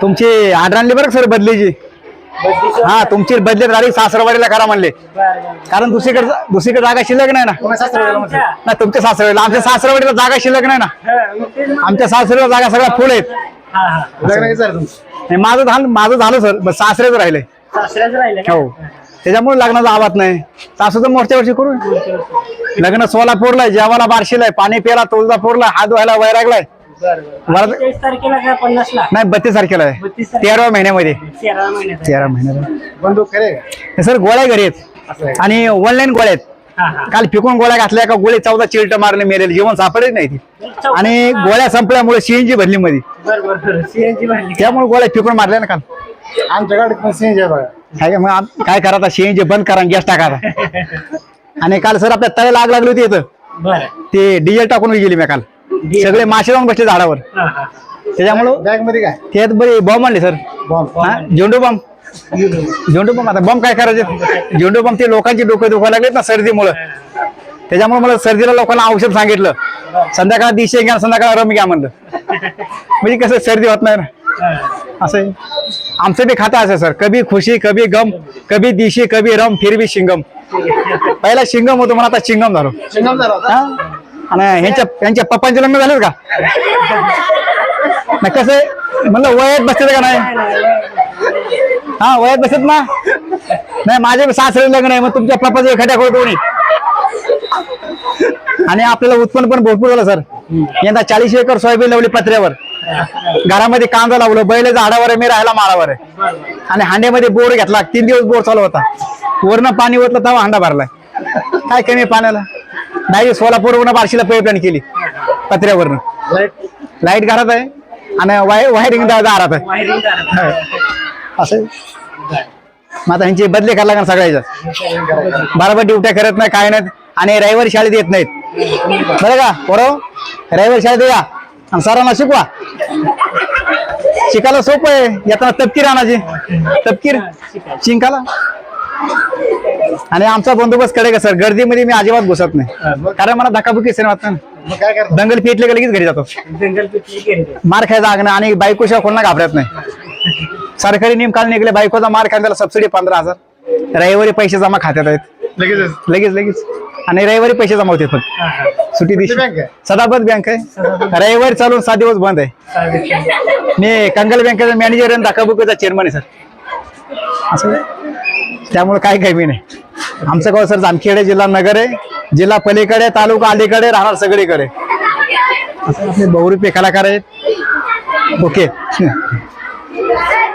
तुमची आठ आणली बरं सर बदलीची? हा तुमची बदली तारीख सासरवाडीला करा म्हणले. कारण दुसरीकडे दुसरीकडे जागा शिल्लक नाही ना? नाही तुमच्या सासरवाडीला. आमच्या सासरवाडीला जागा शिल्लक नाही ना? आमच्या सासरीला जागा सगळ्या फुल आहेत. नाही, माझं झालं माझं झालं सर. बस सासरेच राहिले. हो. त्याच्यामुळे लग्नाचा आवाज नाही. सासू तर मोठ्या वर्षी. करू लग्न सोलापूरला आहे जेवायला बार्शीला आहे पाणी प्यायला तुळजापूरला हात धुवायला वैरागलाय वरद- तेवीस तारखेला का पन्नासला नाही बत्तीस तारखेला आहे. 32 तारखेला. तेराव्या महिन्यामध्ये. तेरा महिन्यात. तेरा महिन्याला बंदूक खरे? सर गोळ्या घरी आहेत. आणि ऑनलाईन गोळ्या आहेत. हा हा. काल फिकून गोळ्या घातल्या का गोळी चौदा चिलट मारले मेलेले जीवन सापडत नाही ती. आणि गोळ्या संपल्यामुळे सीएनजी भरली मध्ये बर बर बर. सीएनजी भरली. त्यामुळे गोळ्या फिकून मारल्या ना काल. आमच्या गाडीत पण सीएनजी आहे बघा. काय मग काय करा आता? सीएनजी बंद करा गॅस टाका आता. आणि काल सर आपल्या तळ्याला आग लागली होती इथं. बर. ते डिझेल टाकून गेली मी काल. सगळे मासे जाऊन बसले झाडावर. हा हा. त्याच्यामुळं बॅगमध्ये काय? त्यात बरी बॉम्ब आणले सर बॉम्ब हा? झेंडू बॉम्ब झेंडू बॉम्ब आता बॉम्ब काय करायचे? झेंडू बॉम्ब ते लोकांची डोकं दुखायला लागलेत ना सर्दीमुळं. त्याच्यामुळे मला सर्दीला लोकांना औषध सांगितलं. संध्याकाळ दिशे घ्या संध्याकाळ रम घ्या म्हणलं. म्हणजे कसं सर्दी होत नाही ना? असं. आमचं बी खाता असं सर कभी खुशी कभी गम कभी दिशी कभी रम फिर भी शिंगम. पहिला शिंगम होतो म्हणून आता चिंगम झालो. शिंगम झाला हा? आणि ह्यांच्या यांच्या पप्पांचे लग्न झालेत का? नाही कसं आहे? म्हणलं वयात बसते का नाही? हा वयात बसत ना? नाही माझे सासरे लग्न आहे मग तुमच्या पप्पाचं एखाद्या कोणी? आणि आपल्याला उत्पन्न पण भरपूर झालं सर. यंदा चाळीस एकर सोयाबीन लावली पत्र्यावर. घरामध्ये कांदा लावलं बैल झाडावर आहे मी राहायला माळावर आहे. आणि हांड्यामध्ये बोर घेतला तीन दिवस बोर चालू होता. वरनं पाणी ओतलं तेव्हा हांडा भरलाय. काय कमी पाण्याला? नाही सोलापूरवरनं बार्शीला पाईपलाईन केली. पत्र्यावरनं. लाइट घरात आहे आणि वाय वायरिंग दारात आहे. असं. मग आता ह्यांची बदली करायला लागणार सगळ्याच्या बरोबर ड्युट्या करत नाही काय नाहीत आणि रविवारी शाळेत येत नाहीत. बरं का बरोबर रविवारी शाळेत या आणि सरांना शिकवा. शिकायला सोपं आहे. येताना तपकीर आणायची. तपकीर? शिंकाला आणि आमचा बंदोबस्त कडे का सर? गर्दीमध्ये मी अजिबात घुसत नाही. कारण मला धक्काबुकी सेन वाटत ना. मग काय करता? दंगल पेटले का लगेच घरी जातो. मार खायचा आगणं आणि बायकोशिवाय कोणाला घाबरत नाही. सरकारी नियम काल निघले बायकोचा मार खायला सबसिडी पंधरा हजार. रविवारी पैसे जमा खात्यात आहेत. लगेच? लगेच लगेच. आणि रविवारी पैसे जमा होते फक्त. सुट्टी दिवशी सदाबत बँक आहे? रविवारी चालून सात दिवस बंद आहे. मी कंगल बँकेचा मॅनेजर आणि धक्काबुकीचा चेअरमन आहे सर. असं. त्यामुळे काय कमी नाही. आमचं गाव सर जामखेडे जिल्हा नगर आहे. जिल्हा पलीकडे तालुका अलीकडे राहणार सगळीकडे. बहुरूपी कलाकार आहेत. ओके.